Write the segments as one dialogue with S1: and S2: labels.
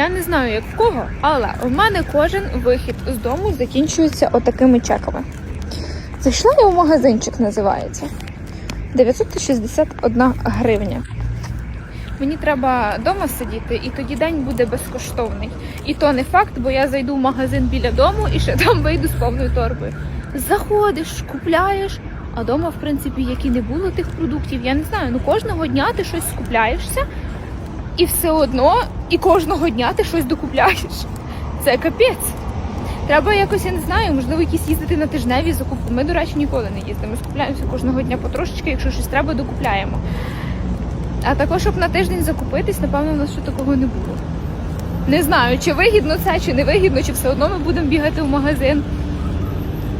S1: Я не знаю, як в кого, але в мене кожен вихід з дому закінчується отакими чеками. Зайшла я в магазинчик, називається 961 гривня. Мені треба вдома сидіти, і тоді день буде безкоштовний. І то не факт, бо я зайду в магазин біля дому і ще там вийду з повною торбою. Заходиш, купляєш, а вдома, в принципі, як і не було тих продуктів, я не знаю. Ну кожного дня ти щось скупляєшся, і все одно, і кожного дня ти щось докупляєш. Це капець. Треба якось, я не знаю, можливо, якісь їздити на тижневі закупки. Ми, до речі, ніколи не їздимо. Ми скупляємося кожного дня потрошечки, якщо щось треба, докупляємо. А також, щоб на тиждень закупитись, напевно, у нас ще такого не було. Не знаю, чи вигідно це, чи не вигідно, чи все одно ми будемо бігати в магазин.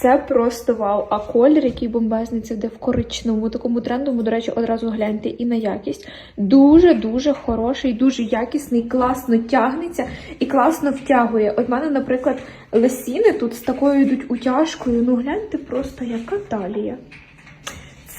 S1: це просто вау. А колір, який бомбезний, це де в коричному такому трендовому, до речі, одразу гляньте і на якість. Дуже-дуже хороший, дуже якісний, класно тягнеться і класно втягує. От в мене, наприклад, лесіни тут з такою йдуть утяжкою. Ну гляньте просто, яка талія.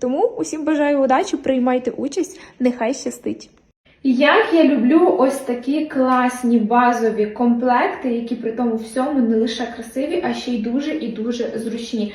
S1: Тому усім бажаю удачі, приймайте участь, нехай щастить. Як я люблю ось такі класні базові комплекти, які при тому всьому не лише красиві, а ще й дуже і дуже зручні.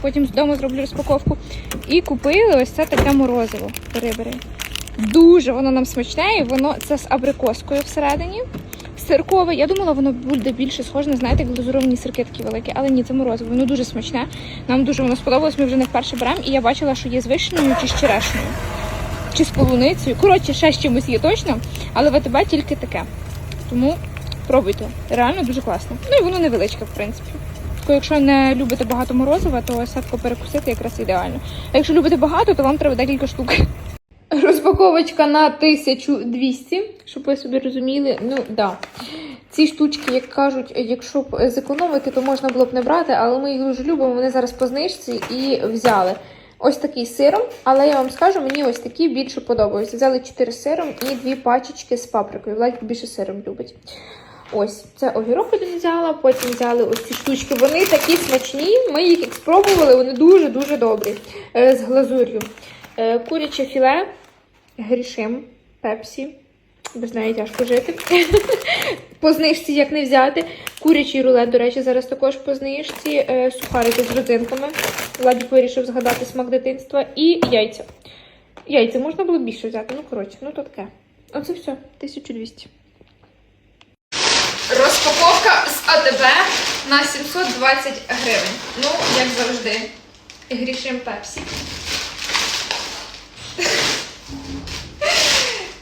S1: потім з дому зроблю розпаковку, і купили ось це таке морозиво. Бери, бери. Дуже воно нам смачне, і воно це з абрикоскою всередині. Сиркове, я думала, воно буде більше схоже, на, знаєте, як глазуровані сирки такі великі, але ні, це морозиво, воно дуже смачне. Нам дуже воно сподобалось, ми вже не вперше беремо, і я бачила, що є з вишнею чи з черешнею чи з полуницею. Коротше, ще з чимось є точно, але в АТБ тільки таке. Тому пробуйте. Реально дуже класно. Ну і воно невеличке, в принципі. Тільки якщо не любите багато морозива, то садко перекусити якраз ідеально. А якщо любите багато, то вам треба декілька штук. Розпаковочка на 1200, щоб ви собі розуміли. Ну, да. Ці штучки, як кажуть, якщо б зекономити, то можна було б не брати, але ми їх дуже любимо. Вони зараз по знижці і взяли. Ось такий сиром, але я вам скажу, мені ось такі більше подобаються. Взяли 4 сиром і дві пачечки з паприкою. Владик більше сиром любить. Ось, це огірок один взяла, потім взяли ось ці штучки. Вони такі смачні. Ми їх спробували, вони дуже-дуже добрі. Е, з глазур'ю. Е, куряче філе, грішим, пепсі. Без неї тяжко жити. по знижці як не взяти. Курячий рулет, до речі, зараз також по знижці. Е, сухарики з родзинками. Владик вирішив згадати смак дитинства. І яйця. Яйця можна було більше взяти. Ну, коротше, ну то таке. Оце все, 1200.
S2: Розпаковка з АТБ на 720 гривень. Ну, як завжди. Грішим пепсі.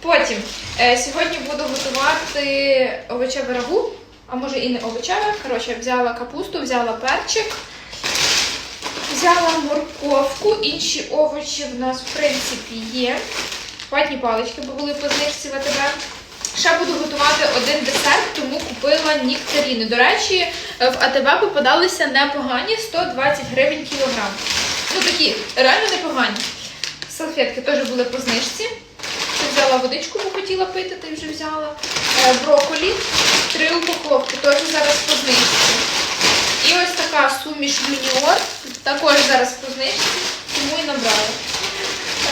S2: Потім е, сьогодні буду готувати овочеве рагу, а може і не овочеве. Коротше, взяла капусту, взяла перчик, взяла морковку, інші овочі в нас, в принципі, є. Ватні палички, були по знижці в АТБ. Ще буду готувати один десерт, тому купила нектаріни. До речі, в АТБ попадалися непогані 120 гривень кілограм. Ну такі, реально непогані. Салфетки теж були по знижці. Взяла водичку, бо хотіла пити, й вже взяла. Е, брокколі, три упаковки, теж зараз по знижці. І ось така суміш юніор, також зараз по знижці, тому і набрала.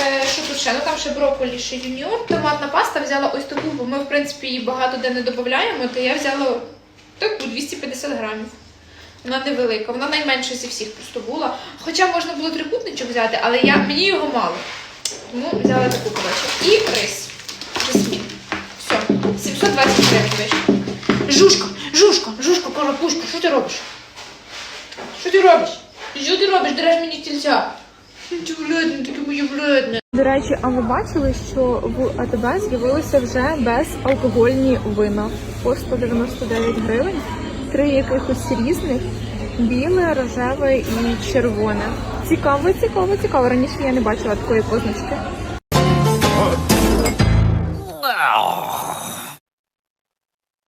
S2: Е, Що тут ще? Ну там ще брокколі, ще юніор. Томатна паста взяла ось таку, бо ми, в принципі, її багато де не додаємо, то я взяла таку 250 грамів. Вона невелика, вона найменша зі всіх просто була. Хоча можна було трикутничок взяти, але я, мені його мало. Тому взяла таку коротше. І рис. Жасмін. Все, 720 гривень вийшло. Жушка, жушка, жушка, карапушка, що ти робиш? Що ти робиш? Що ти робиш? Дереш мені тільця. Ти вредне, таке моє вредне.
S1: До речі, а ви бачили, що в АТБ з'явилися вже безалкогольні вина по 199 гривень, три якихось різних: біле, рожеве і червоне. Цікаво, цікаво, цікаво. Раніше я не бачила такої позначки.